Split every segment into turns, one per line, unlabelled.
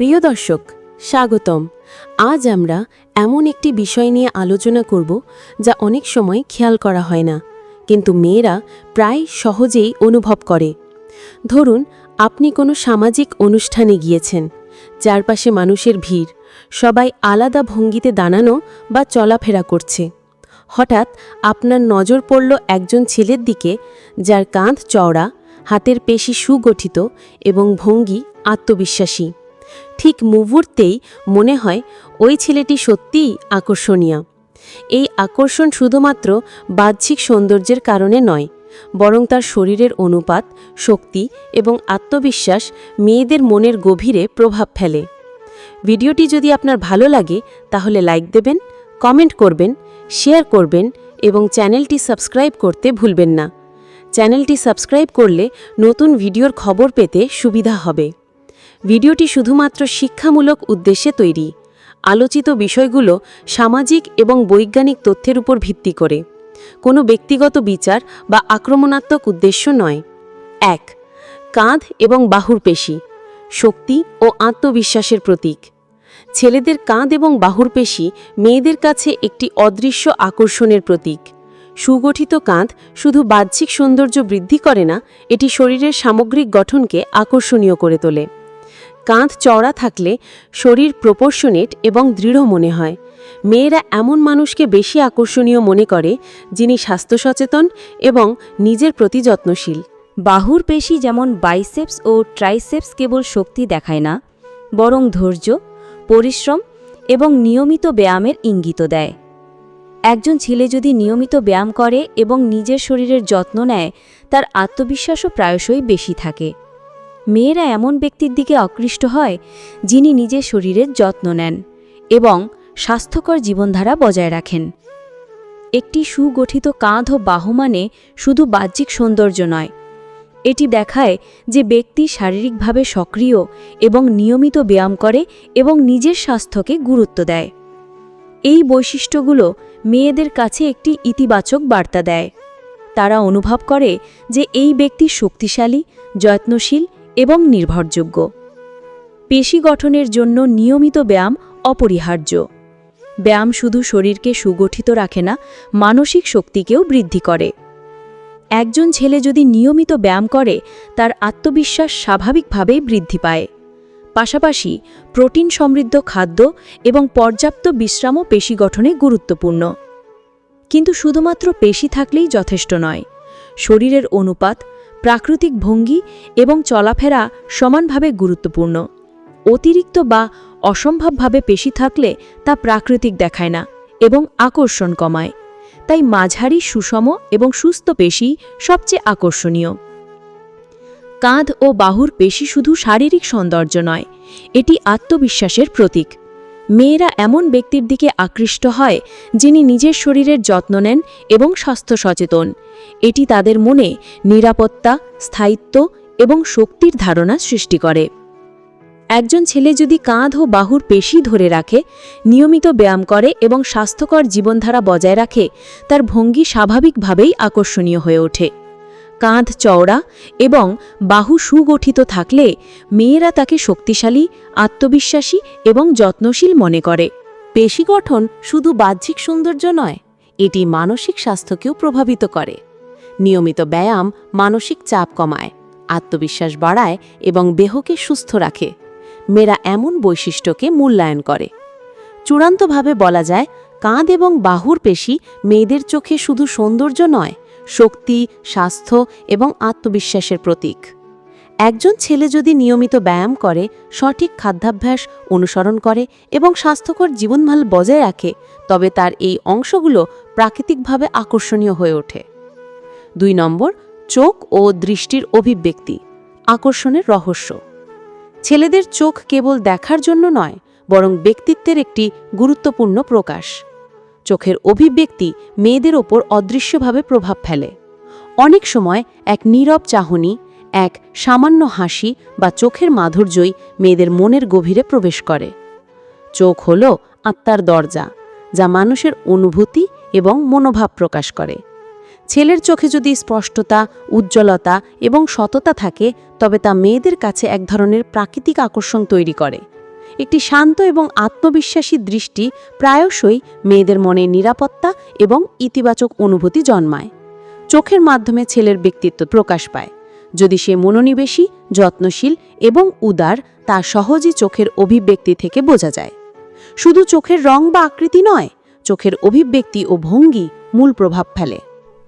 প্রিয় দর্শক, স্বাগতম। আজ আমরা এমন একটি বিষয় নিয়ে আলোচনা করব যা অনেক সময় খেয়াল করা হয় না, কিন্তু মেয়েরা প্রায় সহজেই অনুভব করে। ধরুন, আপনি কোনো সামাজিক অনুষ্ঠানে গিয়েছেন, চারপাশে মানুষের ভিড়, সবাই আলাদা ভঙ্গিতে দাঁড়ানো বা চলাফেরা করছে। হঠাৎ আপনার নজর পড়ল একজন ছেলের দিকে, যার কাঁধ চওড়া, হাতের পেশি সুগঠিত এবং ভঙ্গি আত্মবিশ্বাসী। ঠিক মুহূর্তেই মনে হয় ওই ছেলেটি সত্যিই আকর্ষণীয়। এই আকর্ষণ শুধুমাত্র বাহ্যিক সৌন্দর্যের কারণে নয়, বরং তার শরীরের অনুপাত, শক্তি এবং আত্মবিশ্বাস মেয়েদের মনের গভীরে প্রভাব ফেলে। ভিডিওটি যদি আপনার ভালো লাগে, তাহলে লাইক দেবেন, কমেন্ট করবেন, শেয়ার করবেন এবং চ্যানেলটি সাবস্ক্রাইব করতে ভুলবেন না। চ্যানেলটি সাবস্ক্রাইব করলে নতুন ভিডিওর খবর পেতে সুবিধা হবে। ভিডিওটি শুধুমাত্র শিক্ষামূলক উদ্দেশ্যে তৈরি। আলোচিত বিষয়গুলো সামাজিক এবং বৈজ্ঞানিক তথ্যের উপর ভিত্তি করে। কোনো ব্যক্তিগত বিচার বা আক্রমণাত্মক উদ্দেশ্য নয়। এক, কাঁধ এবং বাহুর পেশি, শক্তি ও আত্মবিশ্বাসের প্রতীক। ছেলেদের কাঁধ এবং বাহুর পেশি মেয়েদের কাছে একটি অদৃশ্য আকর্ষণের প্রতীক। সুগঠিত কাঁধ শুধু বাহ্যিক সৌন্দর্য বৃদ্ধি করে না, এটি শরীরের সামগ্রিক গঠনকে আকর্ষণীয় করে তোলে। কাঁধ চওড়া থাকলে শরীর প্রপোর্শনেট এবং দৃঢ় মনে হয়। মেয়েরা এমন মানুষকে বেশি আকর্ষণীয় মনে করে, যিনি স্বাস্থ্য সচেতন এবং নিজের প্রতি যত্নশীল।
বাহুর পেশি যেমন বাইসেপস ও ট্রাইসেপস কেবল শক্তি দেখায় না, বরং ধৈর্য, পরিশ্রম এবং নিয়মিত ব্যায়ামের ইঙ্গিত দেয়। একজন ছেলে যদি নিয়মিত ব্যায়াম করে এবং নিজের শরীরের যত্ন নেয়, তার আত্মবিশ্বাসও প্রায়শই বেশি থাকে। মেয়েরা এমন ব্যক্তির দিকে আকৃষ্ট হয়, যিনি নিজের শরীরের যত্ন নেন এবং স্বাস্থ্যকর জীবনধারা বজায় রাখেন। একটি সুগঠিত কাঁধ ও বাহু মানে শুধু বাহ্যিক সৌন্দর্য নয়। এটি দেখায় যে ব্যক্তি শারীরিকভাবে সক্রিয় এবং নিয়মিত ব্যায়াম করে এবং নিজের স্বাস্থ্যকে গুরুত্ব দেয়। এই বৈশিষ্ট্যগুলো মেয়েদের কাছে একটি ইতিবাচক বার্তা দেয়। তারা অনুভব করে যে এই ব্যক্তি শক্তিশালী, যত্নশীল এবং নির্ভরযোগ্য। পেশি গঠনের জন্য নিয়মিত ব্যায়াম অপরিহার্য। ব্যায়াম শুধু শরীরকে সুগঠিত রাখে না, মানসিক শক্তিকেও বৃদ্ধি করে। একজন ছেলে যদি নিয়মিত ব্যায়াম করে, তার আত্মবিশ্বাস স্বাভাবিকভাবেই বৃদ্ধি পায়। পাশাপাশি প্রোটিন সমৃদ্ধ খাদ্য এবং পর্যাপ্ত বিশ্রামও পেশি গঠনে গুরুত্বপূর্ণ। কিন্তু শুধুমাত্র পেশি থাকলেই যথেষ্ট নয়। শরীরের অনুপাত প্রাকৃতিক ভঙ্গি এবং চলাফেরা সমানভাবে গুরুত্বপূর্ণ। অতিরিক্ত বা অসম্ভবভাবে পেশি থাকলে তা প্রাকৃতিক দেখায় না এবং আকর্ষণ কমায়। তাই মাঝারি, সুষম এবং সুস্থ পেশি সবচেয়ে আকর্ষণীয়। কাঁধ ও বাহুর পেশি শুধু শারীরিক সৌন্দর্য নয়, এটি আত্মবিশ্বাসের প্রতীক। মেয়েরা এমন ব্যক্তির দিকে আকৃষ্ট হয় যিনি নিজের শরীরের যত্ন নেন এবং স্বাস্থ্য সচেতন। এটি তাদের মনে নিরাপত্তা, স্থায়িত্ব এবং শক্তির ধারণা সৃষ্টি করে। একজন ছেলে যদি কাঁধ ও বাহুর পেশি ধরে রাখে, নিয়মিত ব্যায়াম করে এবং স্বাস্থ্যকর জীবনধারা বজায় রাখে, তার ভঙ্গি স্বাভাবিকভাবেই আকর্ষণীয় হয়ে ওঠে। কাঁধ চওড়া এবং বাহু সুগঠিত থাকলে মেয়েরা তাকে শক্তিশালী, আত্মবিশ্বাসী এবং যত্নশীল মনে করে।
পেশি গঠন শুধু বাহ্যিক সৌন্দর্য নয়, এটি মানসিক স্বাস্থ্যকেও প্রভাবিত করে। নিয়মিত ব্যায়াম মানসিক চাপ কমায়, আত্মবিশ্বাস বাড়ায় এবং দেহকে সুস্থ রাখে। মেয়েরা এমন বৈশিষ্ট্যকে মূল্যায়ন করে। চূড়ান্তভাবে বলা যায়, কাঁধ এবং বাহুর পেশি মেয়েদের চোখে শুধু সৌন্দর্য নয়, শক্তি, স্বাস্থ্য এবং আত্মবিশ্বাসের প্রতীক। একজন ছেলে যদি নিয়মিত ব্যায়াম করে, সঠিক খাদ্যাভ্যাস অনুসরণ করে এবং স্বাস্থ্যকর জীবনভাল বজায় রাখে, তবে তার এই অংশগুলো প্রাকৃতিকভাবে আকর্ষণীয় হয়ে ওঠে। দুই নম্বর, চোখ ও দৃষ্টির অভিব্যক্তি, আকর্ষণের রহস্য। ছেলেদের চোখ কেবল দেখার জন্য নয়, বরং ব্যক্তিত্বের একটি গুরুত্বপূর্ণ প্রকাশ। চোখের অভিব্যক্তি মেয়েদের ওপর অদৃশ্যভাবে প্রভাব ফেলে। অনেক সময় এক নীরব চাহনি, এক সামান্য হাসি বা চোখের মাধুর্যই মেয়েদের মনের গভীরে প্রবেশ করে। চোখ হল আত্মার দরজা, যা মানুষের অনুভূতি এবং মনোভাব প্রকাশ করে। ছেলের চোখে যদি স্পষ্টতা, উজ্জ্বলতা এবং সততা থাকে, তবে তা মেয়েদের কাছে এক ধরনের প্রাকৃতিক আকর্ষণ তৈরি করে। একটি শান্ত এবং আত্মবিশ্বাসী দৃষ্টি প্রায়শই মেয়েদের মনে নিরাপত্তা এবং ইতিবাচক অনুভূতি জন্মায়। চোখের মাধ্যমে ছেলের ব্যক্তিত্ব প্রকাশ পায়। যদি সে মনোনিবেশী, যত্নশীল এবং উদার, তা সহজেই চোখের অভিব্যক্তি থেকে বোঝা যায়। শুধু চোখের রং বা আকৃতি নয়, চোখের অভিব্যক্তি ও ভঙ্গি মূল প্রভাব ফেলে।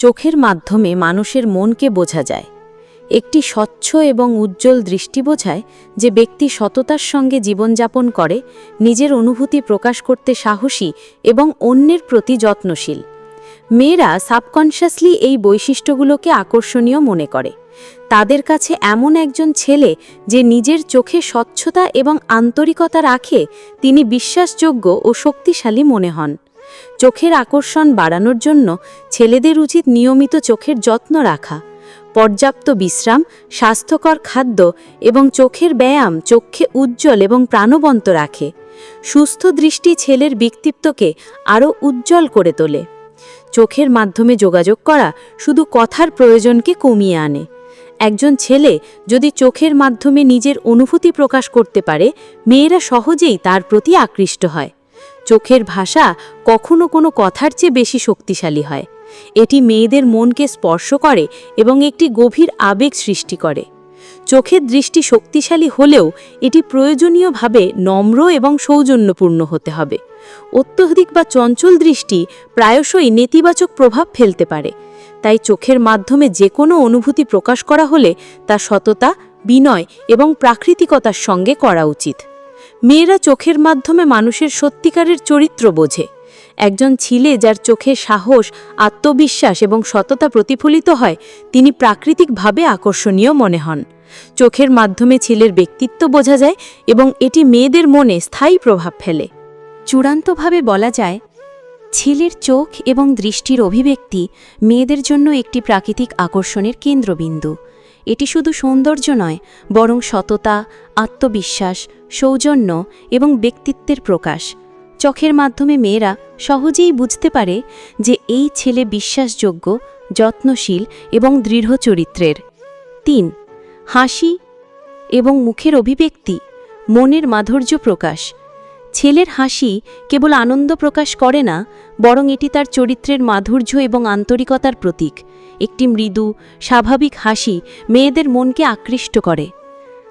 চোখের মাধ্যমে মানুষের মনকে বোঝা যায়। একটি স্বচ্ছ এবং উজ্জ্বল দৃষ্টি বোঝায় যে ব্যক্তি সততার সঙ্গে জীবনযাপন করে, নিজের অনুভূতি প্রকাশ করতে সাহসী এবং অন্যের প্রতি যত্নশীল। মেয়েরা সাবকনশাসলি এই বৈশিষ্ট্যগুলোকে আকর্ষণীয় মনে করে। তাদের কাছে এমন একজন ছেলে যে নিজের চোখে স্বচ্ছতা এবং আন্তরিকতা রাখে, তিনি বিশ্বাসযোগ্য ও শক্তিশালী মনে হন। চোখের আকর্ষণ বাড়ানোর জন্য ছেলেদের উচিত নিয়মিত চোখের যত্ন রাখা। পর্যাপ্ত বিশ্রাম, স্বাস্থ্যকর খাদ্য এবং চোখের ব্যায়াম চোখে উজ্জ্বল এবং প্রাণবন্ত রাখে। সুস্থ দৃষ্টি ছেলের ব্যক্তিত্বকে আরও উজ্জ্বল করে তোলে। চোখের মাধ্যমে যোগাযোগ করা শুধু কথার প্রয়োজনকে কমিয়ে আনে। একজন ছেলে যদি চোখের মাধ্যমে নিজের অনুভূতি প্রকাশ করতে পারে, মেয়েরা সহজেই তার প্রতি আকৃষ্ট হয়। চোখের ভাষা কখনো কোনো কথার চেয়ে বেশি শক্তিশালী হয়। এটি মেয়েদের মনকে স্পর্শ করে এবং একটি গভীর আবেগ সৃষ্টি করে। চোখের দৃষ্টি শক্তিশালী হলেও এটি প্রয়োজনীয়ভাবে নম্র এবং সৌজন্যপূর্ণ হতে হবে। অত্যধিক বা চঞ্চল দৃষ্টি প্রায়শই নেতিবাচক প্রভাব ফেলতে পারে। তাই চোখের মাধ্যমে যে কোনো অনুভূতি প্রকাশ করা হলে তা সততা, বিনয় এবং প্রাকৃতিকতার সঙ্গে করা উচিত। মেয়েরা চোখের মাধ্যমে মানুষের সত্যিকারের চরিত্র বোঝে। একজন ছিলে যার চোখে সাহস, আত্মবিশ্বাস এবং সততা প্রতিফলিত হয়, তিনি প্রাকৃতিকভাবে আকর্ষণীয় মনে হন। চোখের মাধ্যমে ছেলের ব্যক্তিত্ব বোঝা যায় এবং এটি মেয়েদের মনে স্থায়ী প্রভাব ফেলে। চূড়ান্তভাবে বলা যায়, ছেলের চোখ এবং দৃষ্টির অভিব্যক্তি মেয়েদের জন্য একটি প্রাকৃতিক আকর্ষণের কেন্দ্রবিন্দু। এটি শুধু সৌন্দর্য নয়, বরং সততা, আত্মবিশ্বাস সৌজন্য এবং ব্যক্তিত্বের প্রকাশ। চোখের মাধ্যমে মেয়েরা সহজেই বুঝতে পারে যে এই ছেলে বিশ্বাসযোগ্য, যত্নশীল এবং দৃঢ় চরিত্রের। তিন, হাসি এবং মুখের অভিব্যক্তি, মনের মাধুর্য প্রকাশ। ছেলের হাসি কেবল আনন্দ প্রকাশ করে না, বরং এটি তার চরিত্রের মাধুর্য এবং আন্তরিকতার প্রতীক। একটি মৃদু, স্বাভাবিক হাসি মেয়েদের মনকে আকৃষ্ট করে।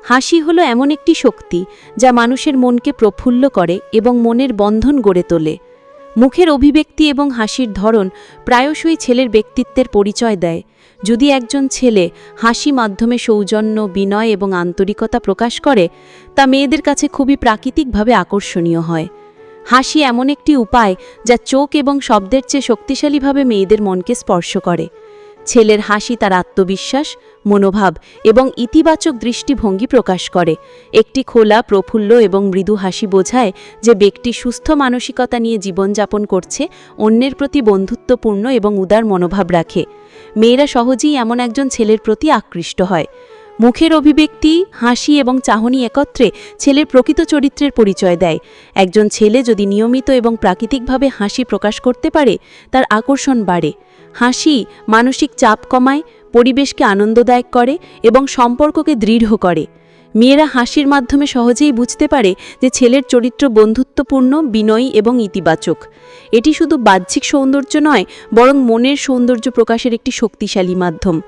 হাসি হলো এমন একটি শক্তি যা মানুষের মনকে প্রফুল্ল করে এবং মনের বন্ধন গড়ে তোলে। মুখের অভিব্যক্তি এবং হাসির ধরন প্রায়শই ছেলের ব্যক্তিত্বের পরিচয় দেয়। যদি একজন ছেলে হাসি মাধ্যমে সৌজন্য, বিনয় এবং আন্তরিকতা প্রকাশ করে, তা মেয়েদের কাছে খুবই প্রাকৃতিকভাবে আকর্ষণীয় হয়। হাসি এমন একটি উপায় যা চোখ এবং শব্দের চেয়ে শক্তিশালীভাবে মেয়েদের মনকে স্পর্শ করে। ছেলের হাসি তার আত্মবিশ্বাস মনোভাব এবং ইতিবাচক দৃষ্টিভঙ্গি প্রকাশ করে। একটি খোলা, প্রফুল্ল এবং মৃদু হাসি বোঝায় যে ব্যক্তি সুস্থ মানসিকতা নিয়ে জীবনযাপন করছে, অন্যের প্রতি বন্ধুত্বপূর্ণ এবং উদার মনোভাব রাখে। মেয়েরা সহজেই এমন একজন ছেলের প্রতি আকৃষ্ট হয়। মুখের অভিব্যক্তি, হাসি এবং চাহনি একত্রে ছেলের প্রকৃত চরিত্রের পরিচয় দেয়। একজন ছেলে যদি নিয়মিত এবং প্রাকৃতিকভাবে হাসি প্রকাশ করতে পারে, তার আকর্ষণ বাড়ে। হাসি মানসিক চাপ কমায় পরিবেশকে আনন্দদায়ক করে এবং সম্পর্ককে দৃঢ় করে। মেয়েরা হাসির মাধ্যমে সহজেই বুঝতে পারে যে ছেলের চরিত্র বন্ধুত্বপূর্ণ, বিনয়ী এবং ইতিবাচক। এটি শুধু বাহ্যিক সৌন্দর্য নয়, বরং মনের সৌন্দর্য প্রকাশের একটি শক্তিশালী মাধ্যম।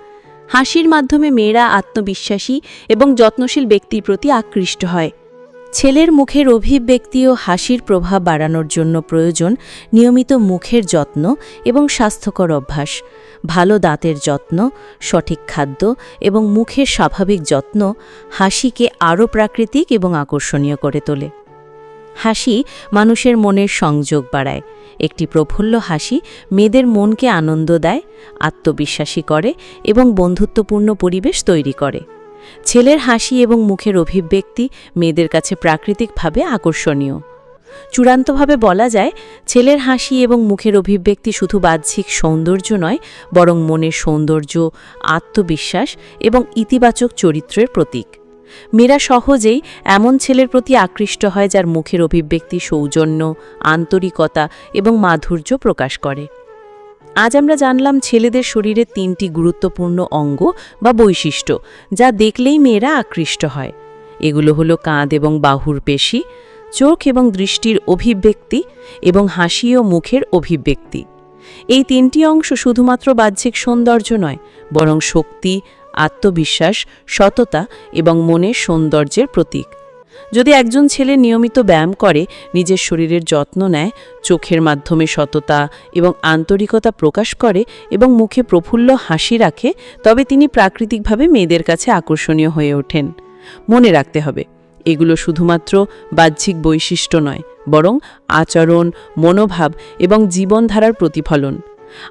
হাসির মাধ্যমে মেয়েরা আত্মবিশ্বাসী এবং যত্নশীল ব্যক্তির প্রতি আকৃষ্ট হয়। ছেলের মুখের অভিব্যক্তি ও হাসির প্রভাব বাড়ানোর জন্য প্রয়োজন নিয়মিত মুখের যত্ন এবং স্বাস্থ্যকর অভ্যাস। ভালো দাঁতের যত্ন, সঠিক খাদ্য এবং মুখের স্বাভাবিক যত্ন হাসিকে আরও প্রাকৃতিক এবং আকর্ষণীয় করে তোলে। হাসি মানুষের মনের সংযোগ বাড়ায়। একটি প্রফুল্ল হাসি মেয়েদের মনকে আনন্দ দেয়, আত্মবিশ্বাসী করে এবং বন্ধুত্বপূর্ণ পরিবেশ তৈরি করে। ছেলের হাসি এবং মুখের অভিব্যক্তি মেয়েদের কাছে প্রাকৃতিকভাবে আকর্ষণীয়। চূড়ান্তভাবে বলা যায়, ছেলের হাসি এবং মুখের অভিব্যক্তি শুধু বাহ্যিক সৌন্দর্য নয়, বরং মনের সৌন্দর্য, আত্মবিশ্বাস এবং ইতিবাচক চরিত্রের প্রতীক। মেয়েরা সহজেই এমন ছেলের প্রতি আকৃষ্ট হয় যার মুখের অভিব্যক্তি সৌজন্য, আন্তরিকতা এবং মাধুর্য প্রকাশ করে। আজ আমরা জানলাম ছেলেদের শরীরের তিনটি গুরুত্বপূর্ণ অঙ্গ বা বৈশিষ্ট্য, যা দেখলেই মেয়েরা আকৃষ্ট হয়।
এগুলো হলো কাঁধ এবং বাহুর পেশি চোখ এবং দৃষ্টির অভিব্যক্তি এবং হাসি ও মুখের অভিব্যক্তি। এই তিনটি অংশ শুধুমাত্র বাহ্যিক সৌন্দর্য নয়, বরং শক্তি, আত্মবিশ্বাস, সততা এবং মনের সৌন্দর্যের প্রতীক। যদি একজন ছেলে নিয়মিত ব্যায়াম করে, নিজের শরীরের যত্ন নেয়, চোখের মাধ্যমে সততা এবং আন্তরিকতা প্রকাশ করে এবং মুখে প্রফুল্ল হাসি রাখে, তবে তিনি প্রাকৃতিকভাবে মেয়েদের কাছে আকর্ষণীয় হয়ে ওঠেন। মনে রাখতে হবে এগুলো শুধুমাত্র বাহ্যিক বৈশিষ্ট্য নয়, বরং আচরণ, মনোভাব এবং জীবনধারার প্রতিফলন।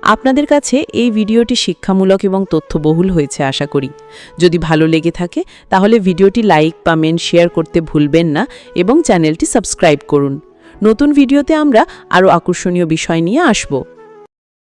আপনাদের কাছে এই ভিডিওটি শিক্ষামূলক এবং তথ্যবহুল হয়েছে আশা করি। যদি ভালো লেগে থাকে, তাহলে ভিডিওটি লাইক কমেন্ট শেয়ার করতে ভুলবেন না এবং চ্যানেলটি সাবস্ক্রাইব করুন। নতুন ভিডিওতে আমরা আরও আকর্ষণীয় বিষয় নিয়ে আসব।